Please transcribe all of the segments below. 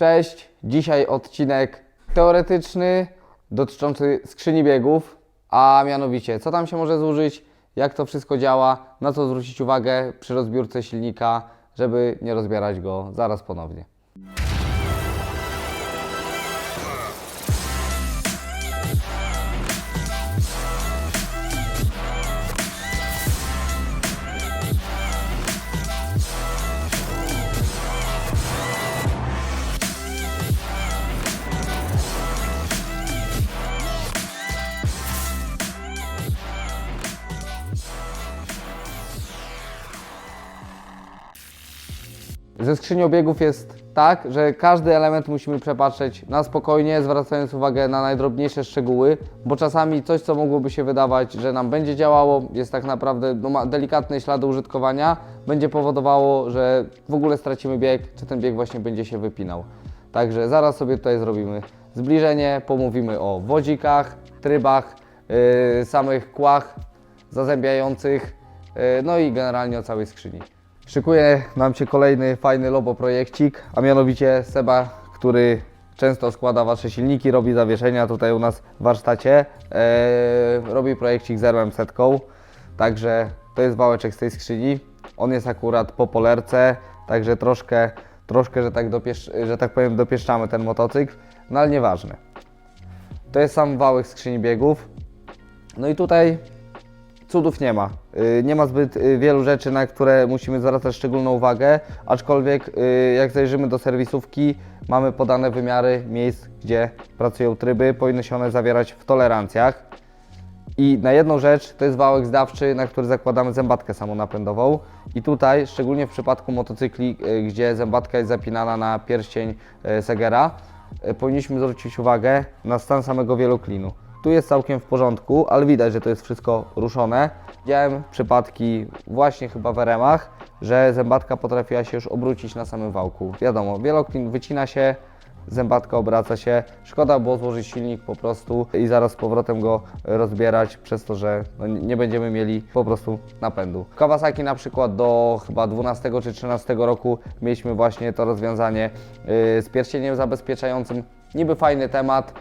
Cześć, dzisiaj odcinek teoretyczny dotyczący skrzyni biegów, a mianowicie co tam się może zużyć, jak to wszystko działa, na co zwrócić uwagę przy rozbiórce silnika, żeby nie rozbierać go zaraz ponownie. Ze skrzynią biegów jest tak, że każdy element musimy przepatrzeć na spokojnie, zwracając uwagę na najdrobniejsze szczegóły, bo czasami coś, co mogłoby się wydawać, że nam będzie działało, jest tak naprawdę no, ma delikatne ślady użytkowania, będzie powodowało, że w ogóle stracimy bieg, czy ten bieg właśnie będzie się wypinał. Także zaraz sobie tutaj zrobimy zbliżenie, pomówimy o wodzikach, trybach, yy, samych kłach zazębiających, yy, no i generalnie o całej skrzyni. Szykuje nam się kolejny fajny lobo projekcik, a mianowicie Seba, który często składa Wasze silniki, robi zawieszenia tutaj u nas w warsztacie, e, robi projekcik z RM setką, także to jest wałeczek z tej skrzyni. On jest akurat po polerce, także troszkę, troszkę że, tak że tak powiem, dopieszczamy ten motocykl, no ale nieważne. To jest sam wałek skrzyni biegów. No i tutaj cudów nie ma. Y, Nie ma zbyt y, wielu rzeczy, na które musimy zwracać szczególną uwagę, aczkolwiek y, jak zajrzymy do serwisówki, mamy podane wymiary miejsc, gdzie pracują tryby, powinny się one zawierać w tolerancjach. I na jedną rzecz to jest wałek zdawczy, na który zakładamy zębatkę samonapędową. I tutaj, szczególnie w przypadku motocykli, gdzie zębatka jest zapinana na pierścień Segera, powinniśmy zwrócić uwagę na stan samego wieloklinu. Tu jest całkiem w porządku, ale widać, że to jest wszystko ruszone. Widziałem przypadki właśnie chyba w RM-ach, że zębatka potrafiła się już obrócić na samym wałku. Wiadomo, wieloklin wycina się, zębatka obraca się. Szkoda było złożyć silnik po prostu i zaraz z powrotem go rozbierać, przez to, że no, nie nie będziemy mieli po prostu napędu. W Kawasaki na przykład do chyba 12 czy 13 roku mieliśmy właśnie to rozwiązanie yy, z pierścieniem zabezpieczającym. Niby fajny temat,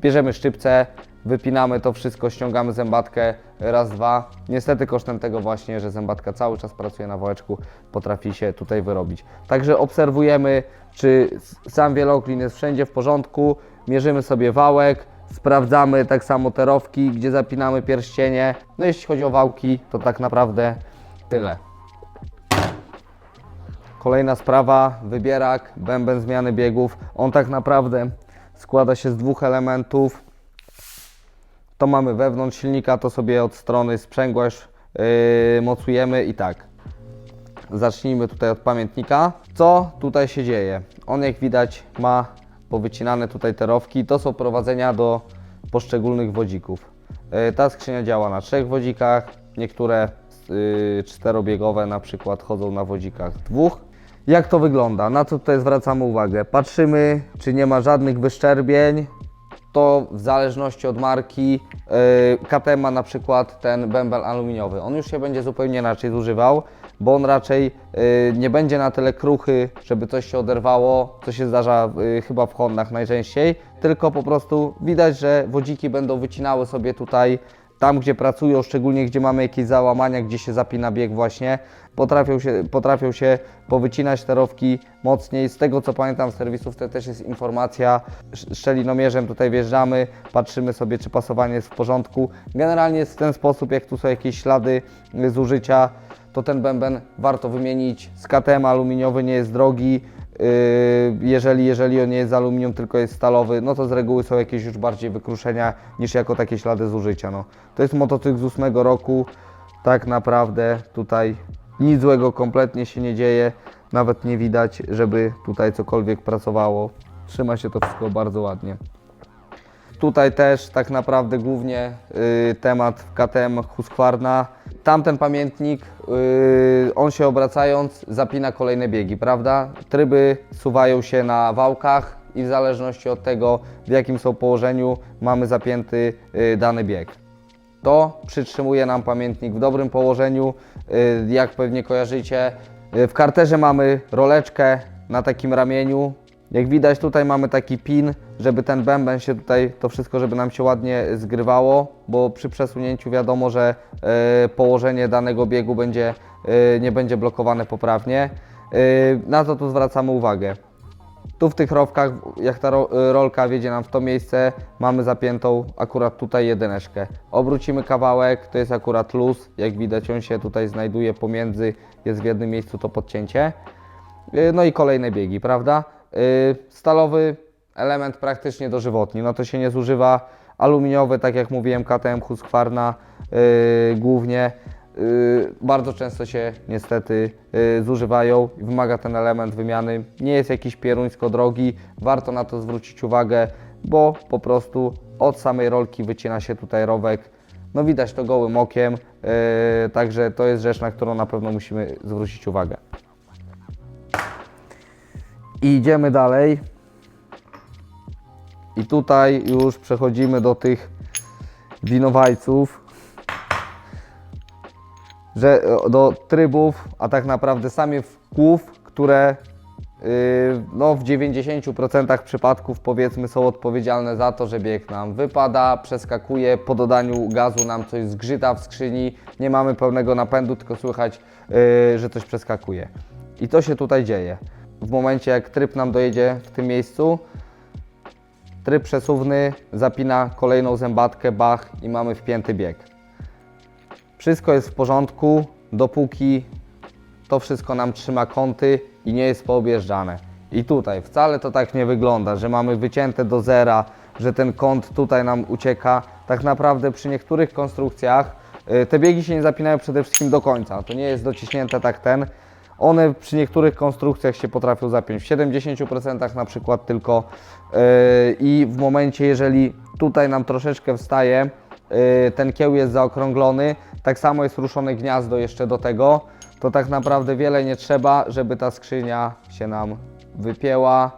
bierzemy szczypce, wypinamy to wszystko, ściągamy zębatkę, raz, dwa. Niestety kosztem tego właśnie, że zębatka cały czas pracuje na wałeczku, potrafi się tutaj wyrobić. Także obserwujemy, czy sam wieloklin jest wszędzie w porządku, mierzymy sobie wałek, sprawdzamy tak samo terowki, gdzie zapinamy pierścienie. No jeśli chodzi o wałki, to tak naprawdę tyle. Kolejna sprawa, wybierak, bęben zmiany biegów. On tak naprawdę składa się z dwóch elementów. To mamy wewnątrz silnika, to sobie od strony sprzęgła już yy, mocujemy i tak. Zacznijmy tutaj od pamiętnika. Co tutaj się dzieje? On jak widać ma powycinane tutaj terowki. To są prowadzenia do poszczególnych wodzików. Yy, ta skrzynia działa na trzech wodzikach. Niektóre yy, czterobiegowe na przykład chodzą na wodzikach dwóch. Jak to wygląda? Na co tutaj zwracamy uwagę? Patrzymy, czy nie ma żadnych wyszczerbień, to w zależności od marki yy, KTM ma na przykład ten bębel aluminiowy. On już się będzie zupełnie inaczej zużywał, bo on raczej yy, nie będzie na tyle kruchy, żeby coś się oderwało, co się zdarza yy, chyba w Hondach najczęściej, tylko po prostu widać, że wodziki będą wycinały sobie tutaj tam, gdzie pracują, szczególnie gdzie mamy jakieś załamania, gdzie się zapina bieg właśnie, potrafią się, potrafią się powycinać terowki mocniej. Z tego co pamiętam w serwisówce też jest informacja, sz- szczelinomierzem tutaj wjeżdżamy, patrzymy sobie czy pasowanie jest w porządku. Generalnie jest w ten sposób, jak tu są jakieś ślady y, zużycia, to ten bęben warto wymienić. Z KTM aluminiowy nie jest drogi, jeżeli, jeżeli on nie jest z aluminium, tylko jest stalowy, no to z reguły są jakieś już bardziej wykruszenia niż jako takie ślady zużycia. No. To jest motocykl z ósmego roku, tak naprawdę tutaj nic złego kompletnie się nie dzieje, nawet nie widać, żeby tutaj cokolwiek pracowało. Trzyma się to wszystko bardzo ładnie. Tutaj też tak naprawdę głównie y, temat KTM Husqvarna. Tamten pamiętnik, y, on się obracając zapina kolejne biegi, prawda? Tryby suwają się na wałkach i w zależności od tego w jakim są położeniu mamy zapięty y, dany bieg. To przytrzymuje nam pamiętnik w dobrym położeniu, y, jak pewnie kojarzycie. Y, W karterze mamy roleczkę na takim ramieniu, Jak widać tutaj mamy taki pin, żeby ten bęben się tutaj, to wszystko, żeby nam się ładnie zgrywało, bo przy przesunięciu wiadomo, że e, położenie danego biegu będzie, e, nie będzie blokowane poprawnie. E, na to tu zwracamy uwagę. Tu w tych rowkach, jak ta ro, rolka wiedzie nam w to miejsce, mamy zapiętą akurat tutaj jedyneczkę. Obrócimy kawałek, to jest akurat luz, jak widać on się tutaj znajduje pomiędzy, jest w jednym miejscu to podcięcie. No i kolejne biegi, prawda? Y, Stalowy element praktycznie dożywotni, no to się nie zużywa. Aluminiowy, tak jak mówiłem, KTM Husqvarna yy, głównie. Yy, bardzo często się niestety zużywają i wymaga ten element wymiany. Nie jest jakiś pieruńsko drogi, warto na to zwrócić uwagę, bo po prostu od samej rolki wycina się tutaj rowek. No widać to gołym okiem, także to jest rzecz, na którą na pewno musimy zwrócić uwagę. I idziemy dalej. I tutaj już przechodzimy do tych winowajców, że e, do trybów, a tak naprawdę samych kłów, które yy, no, w 90% przypadków powiedzmy są odpowiedzialne za to, że bieg nam wypada, przeskakuje, po dodaniu gazu nam coś zgrzyta w skrzyni, nie mamy pełnego napędu, tylko słychać, yy, że coś przeskakuje. I to się tutaj dzieje. W momencie jak tryb nam dojedzie w tym miejscu, Tryb przesuwny zapina kolejną zębatkę, bach i mamy wpięty bieg. Wszystko jest w porządku, dopóki to wszystko nam trzyma kąty i nie jest poobjeżdżane. I tutaj wcale to tak nie wygląda, że mamy wycięte do zera, że ten kąt tutaj nam ucieka. Tak naprawdę przy niektórych konstrukcjach y, te biegi się nie zapinają przede wszystkim do końca. To nie jest dociśnięte tak ten. One przy niektórych konstrukcjach się potrafią zapiąć w 70% na przykład tylko. Yy, i w momencie, jeżeli tutaj nam troszeczkę wstaje, yy, ten kieł jest zaokrąglony, tak samo jest ruszone gniazdo jeszcze do tego, to tak naprawdę wiele nie trzeba, żeby ta skrzynia się nam wypięła.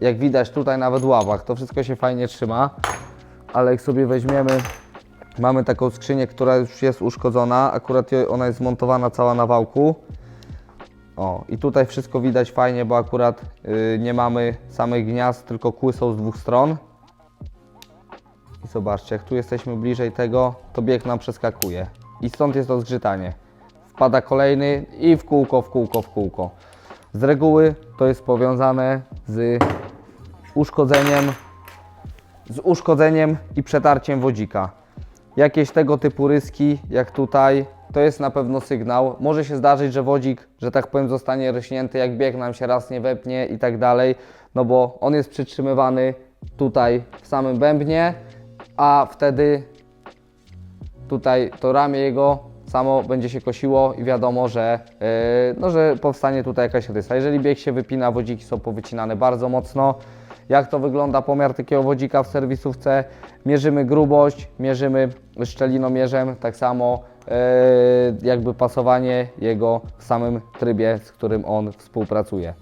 Jak widać tutaj nawet ławach, to wszystko się fajnie trzyma, ale jak sobie weźmiemy Mamy taką skrzynię, która już jest uszkodzona, akurat ona jest zmontowana cała na wałku. O, i tutaj wszystko widać fajnie, bo akurat y, nie mamy samych gniazd, tylko kły są z dwóch stron. I zobaczcie, jak tu jesteśmy bliżej tego, to bieg nam przeskakuje. I stąd jest to zgrzytanie. Wpada kolejny i w kółko, w kółko, w kółko. Z reguły to jest powiązane z uszkodzeniem, z uszkodzeniem i przetarciem wodzika jakieś tego typu ryski, jak tutaj, to jest na pewno sygnał. Może się zdarzyć, że wodzik, że tak powiem, zostanie rośnięty, jak bieg nam się raz nie wepnie i tak dalej, no bo on jest przytrzymywany tutaj w samym bębnie, a wtedy tutaj to ramię jego samo będzie się kosiło i wiadomo, że, yy, no, że powstanie tutaj jakaś rysa. Jeżeli bieg się wypina, wodziki są powycinane bardzo mocno. Jak to wygląda pomiar takiego wodzika w serwisówce? Mierzymy grubość, mierzymy szczelinomierzem, tak samo yy, jakby pasowanie jego w samym trybie, z którym on współpracuje.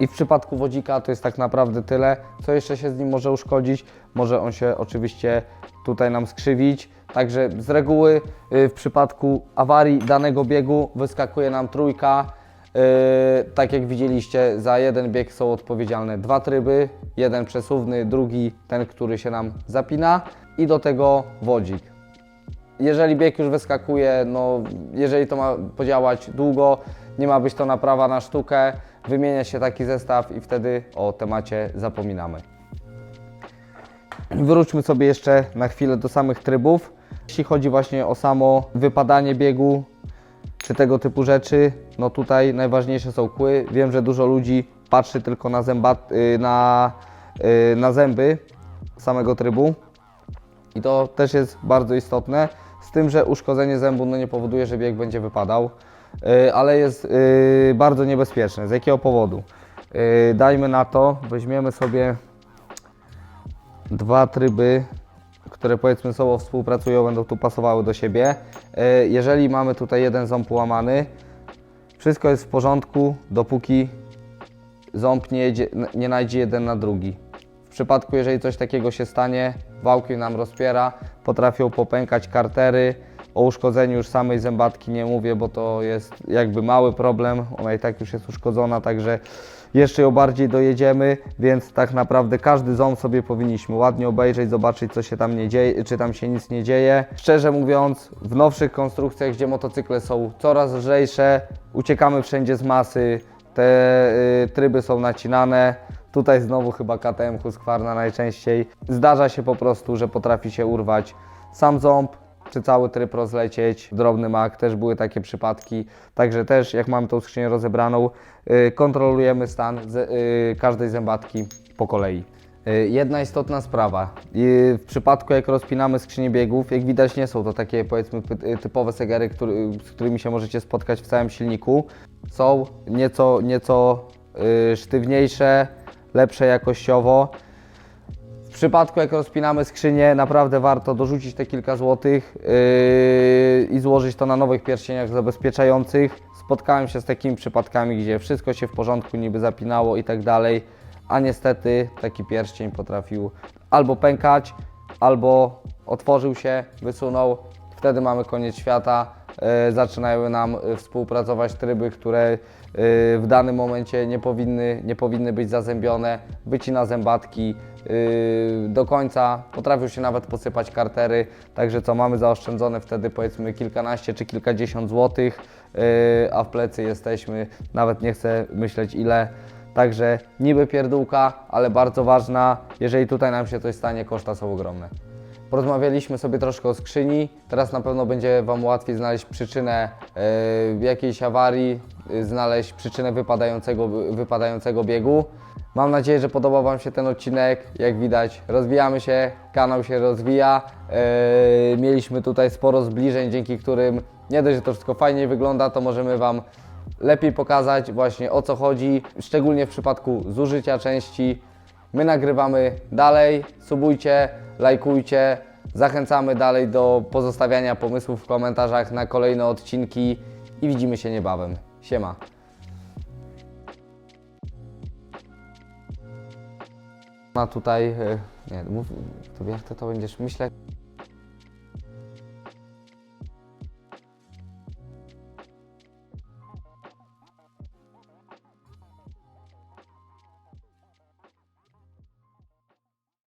I w przypadku wodzika to jest tak naprawdę tyle. Co jeszcze się z nim może uszkodzić? Może on się oczywiście tutaj nam skrzywić. Także z reguły y, w przypadku awarii danego biegu wyskakuje nam trójka. Y, Tak jak widzieliście, za jeden bieg są odpowiedzialne dwa tryby. Jeden przesuwny, drugi ten, który się nam zapina i do tego wodzik. Jeżeli bieg już wyskakuje, no jeżeli to ma podziałać długo, nie ma być to naprawa na sztukę, wymienia się taki zestaw i wtedy o temacie zapominamy. Wróćmy sobie jeszcze na chwilę do samych trybów. Jeśli chodzi właśnie o samo wypadanie biegu czy tego typu rzeczy, no tutaj najważniejsze są kły. Wiem, że dużo ludzi patrzy tylko na, zębat, y, na, y, na zęby samego trybu. I to też jest bardzo istotne, z tym, że uszkodzenie zębu no, nie powoduje, że bieg będzie wypadał, yy, ale jest bardzo niebezpieczne. Z jakiego powodu? Dajmy na to, weźmiemy sobie dwa tryby, które powiedzmy sobą współpracują, będą tu pasowały do siebie. Yy, jeżeli mamy tutaj jeden ząb połamany, wszystko jest w porządku, dopóki ząb nie, jedzie, nie najdzie jeden na drugi. W przypadku, jeżeli coś takiego się stanie, wałki nam rozpiera, potrafią popękać kartery, O uszkodzeniu już samej zębatki nie mówię, bo to jest jakby mały problem. Ona i tak już jest uszkodzona, także jeszcze ją bardziej dojedziemy, więc tak naprawdę każdy ząb sobie powinniśmy ładnie obejrzeć, zobaczyć co się tam nie dzieje, czy tam się nic nie dzieje. Szczerze mówiąc, w nowszych konstrukcjach, gdzie motocykle są coraz lżejsze, uciekamy wszędzie z masy, te y, tryby są nacinane. Tutaj znowu chyba KTM Husqvarna najczęściej. Zdarza się po prostu, że potrafi się urwać sam ząb, czy cały tryb rozlecieć, drobny mak, też były takie przypadki. Także też jak mamy tą skrzynię rozebraną, y, kontrolujemy stan y, każdej zębatki po kolei. Y, Jedna istotna sprawa. W przypadku jak rozpinamy skrzynię biegów, jak widać nie są to takie powiedzmy typowe segery, który, z którymi się możecie spotkać w całym silniku. Są nieco, nieco sztywniejsze, lepsze jakościowo. W przypadku jak rozpinamy skrzynię, naprawdę warto dorzucić te kilka złotych yy, i złożyć to na nowych pierścieniach zabezpieczających. Spotkałem się z takimi przypadkami, gdzie wszystko się w porządku niby zapinało i tak dalej, a niestety taki pierścień potrafił albo pękać, albo otworzył się, wysunął. Wtedy mamy koniec świata. Yy, zaczynają nam współpracować tryby, które w danym momencie nie powinny, nie powinny być zazębione. Wycina zębatki, yy, do końca, potrafią się nawet posypać kartery, także co mamy zaoszczędzone wtedy powiedzmy kilkanaście czy kilkadziesiąt złotych, yy, a w plecy jesteśmy, nawet nie chcę myśleć ile. Także niby pierdółka, ale bardzo ważna, jeżeli tutaj nam się coś stanie, koszta są ogromne. Porozmawialiśmy sobie troszkę o skrzyni. Teraz na pewno będzie Wam łatwiej znaleźć przyczynę yy, jakiejś awarii, znaleźć przyczynę wypadającego, wypadającego biegu. Mam nadzieję, że podobał Wam się ten odcinek. Jak widać, rozwijamy się, kanał się rozwija. Yy, mieliśmy tutaj sporo zbliżeń, dzięki którym nie dość, że to wszystko fajniej wygląda, to możemy Wam lepiej pokazać właśnie o co chodzi, szczególnie w przypadku zużycia części. My nagrywamy dalej, subujcie, lajkujcie, zachęcamy dalej do pozostawiania pomysłów w komentarzach na kolejne odcinki i widzimy się niebawem. Siema. Ma tutaj, e, nie, mów, to jak ty to będziesz myśleć?